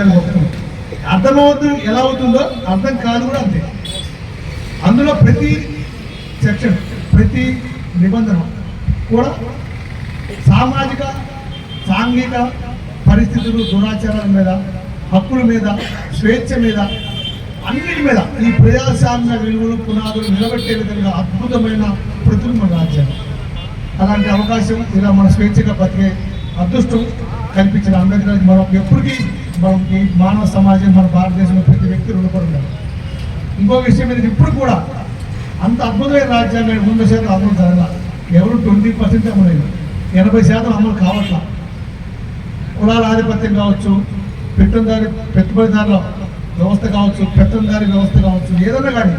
రాజ్యాంగం మొత్తం అర్థమవుతుంది ఎలా అవుతుందో అర్థం కాదు కూడా అంతే. అందులో ప్రతి సెక్షన్ ప్రతి నిబంధన కూడా సామాజిక సాంఘిక పరిస్థితులు దురాచారాల మీద హక్కుల మీద స్వేచ్ఛ మీద అన్నిటి మీద ఈ ప్రజాస్వామ్య విలువలు పునాదులు నిలబెట్టే విధంగా అద్భుతమైన ప్రతిని మన రాజ్యాంగం అలాంటి అవకాశం ఇలా మన స్వేచ్ఛగా బతికే అదృష్టం కల్పించిన అంబేద్కర్ మనం ఎప్పటికీ మనం ఈ మానవ సమాజం మన భారతదేశంలో ప్రతి వ్యక్తి రుణపడి ఉండాలి ఇంకో విషయం ఏంటంటే ఇప్పుడు కూడా అంత అద్భుతమైన రాజ్యాంగం వంద శాతం అమలు జరగాల. ఎవరు ట్వంటీ పర్సెంట్ అమలైంది ఎనభై శాతం అమలు కావట్లా. కులాల ఆధిపత్యం కావచ్చు పెట్టుదారి పెట్టుబడిదారుల వ్యవస్థ కావచ్చు పెత్తందారి వ్యవస్థ కావచ్చు ఏదైనా కానీ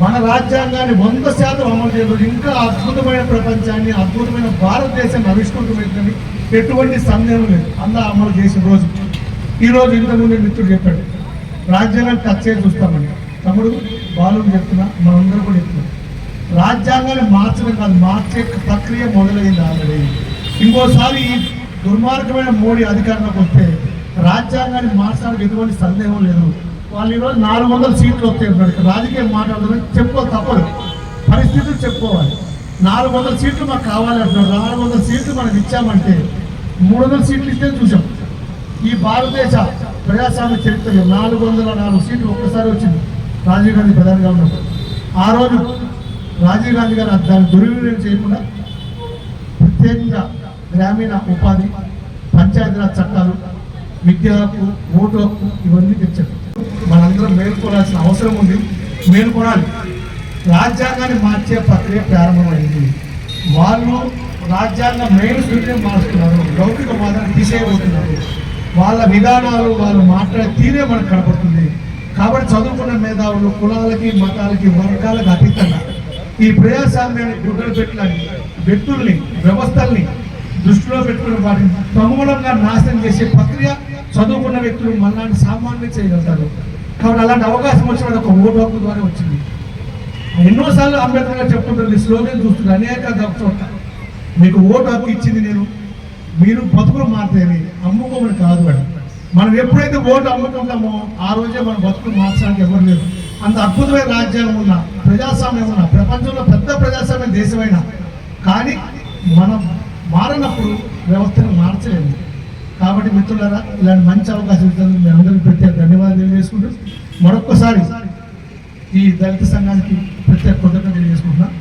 మన రాజ్యాంగాన్ని వంద శాతం అమలు చేయడం ఇంకా అద్భుతమైన ప్రపంచాన్ని అద్భుతమైన భారతదేశాన్ని ఆవిష్కృతమైందని ఎటువంటి సందేహం లేదు. అందా అమలు చేసిన రోజు. ఈరోజు ఇంతకుముందు మిత్రుడు చెప్పాడు రాజ్యాంగాన్ని టచ్ చేసి చూస్తామని తమ్ముడు బాలు చెప్తున్నా మనందరూ కూడా చెప్తున్నాం. రాజ్యాంగాన్ని మార్చడం కాదు మార్చే ప్రక్రియ మొదలైంది ఆల్రెడీ. ఇంకోసారి ఈ దుర్మార్గమైన మోడీ అధికారంలోకి వస్తే రాజ్యాంగాన్ని మార్చడానికి ఎటువంటి సందేహం లేదు. వాళ్ళు ఈరోజు నాలుగు వందల సీట్లు వస్తాయి రాజకీయం మాట్లాడుతున్నారు చెప్పుకో తప్పదు. పరిస్థితులు చెప్పుకోవాలి. నాలుగు వందల సీట్లు మాకు కావాలి అంటున్నారు నాలుగు వందల సీట్లు మనం ఇచ్చామంటే మూడు వందల సీట్లు ఇస్తే చూసాం. ఈ భారతదేశ ప్రజాస్వామ్య చరిత్రలో నాలుగు వందల నాలుగు సీట్లు ఒక్కసారి వచ్చింది రాజీవ్ గాంధీ ప్రధానిగా ఉన్నప్పుడు ఆ రోజు రాజీవ్ గాంధీ గారు దాన్ని దుర్వినియోగం చేయకుండా ప్రత్యేకంగా గ్రామీణ ఉపాధి పంచాయతీరాజ్ చట్టాలు విద్య హక్కు ఓటు హక్కు ఇవన్నీ తెచ్చారు. మనందరం మేల్కొనాల్సిన అవసరం ఉంది. మేల్కొనాలి. రాజ్యాంగాన్ని మార్చే ప్రక్రియ ప్రారంభమైంది. వాళ్ళు రాజ్యాంగ మెయిన్ స్పీడ్ని మారుస్తున్నారు లౌకిక వాదాన్ని తీసేయబోతున్నారు వాళ్ళ విధానాలు వాళ్ళు మాట్లాడే తీరే మనకు కనపడుతుంది. కాబట్టి చదువుకున్న మేధావులు కులాలకి మతాలకి వర్గాలకు అతీతంగా ఈ ప్రజాస్వామ్యాన్ని గుడ్డలు పెట్టాలని వ్యక్తుల్ని వ్యవస్థల్ని దృష్టిలో పెట్టుకుని వాటిని సమూలంగా నాశనం చేసే ప్రక్రియ చదువుకున్న వ్యక్తులు మళ్ళాంటి సామాన్యులు చేయగలుగుతారు. కాబట్టి అలాంటి అవకాశం వచ్చిన ఒక ఓటు హక్కు ద్వారా వచ్చింది. ఎన్నోసార్లు అంబేద్కర్ గారు చెప్తుంటారు స్లోగన్ చూస్తున్నారు అనేక చోట్ల మీకు ఓటు హక్కు ఇచ్చింది నేను. మీరు బతుకులు మారుతాయని అమ్ముకోమని కాదు అని. మనం ఎప్పుడైతే ఓటు అమ్ముకుంటామో ఆ రోజే మన బతుకులు మార్చడానికి ఎవరు లేదు అంత అద్భుతమైన రాజ్యాంగం ఉన్న ప్రజాస్వామ్యం ఉన్న ప్రపంచంలో పెద్ద ప్రజాస్వామ్య దేశమైన. కానీ మనం మారినప్పుడు వ్యవస్థను మార్చలేము. కాబట్టి మిత్రులారా ఇలాంటి మంచి అవకాశం ఇస్తుంది మీ అందరికీ ప్రత్యేక ధన్యవాదాలు తెలియజేసుకుంటూ మరొక్కసారి ఈ దళిత సంఘానికి ప్రత్యేక కృతజ్ఞతలు తెలియజేసుకుంటున్నాను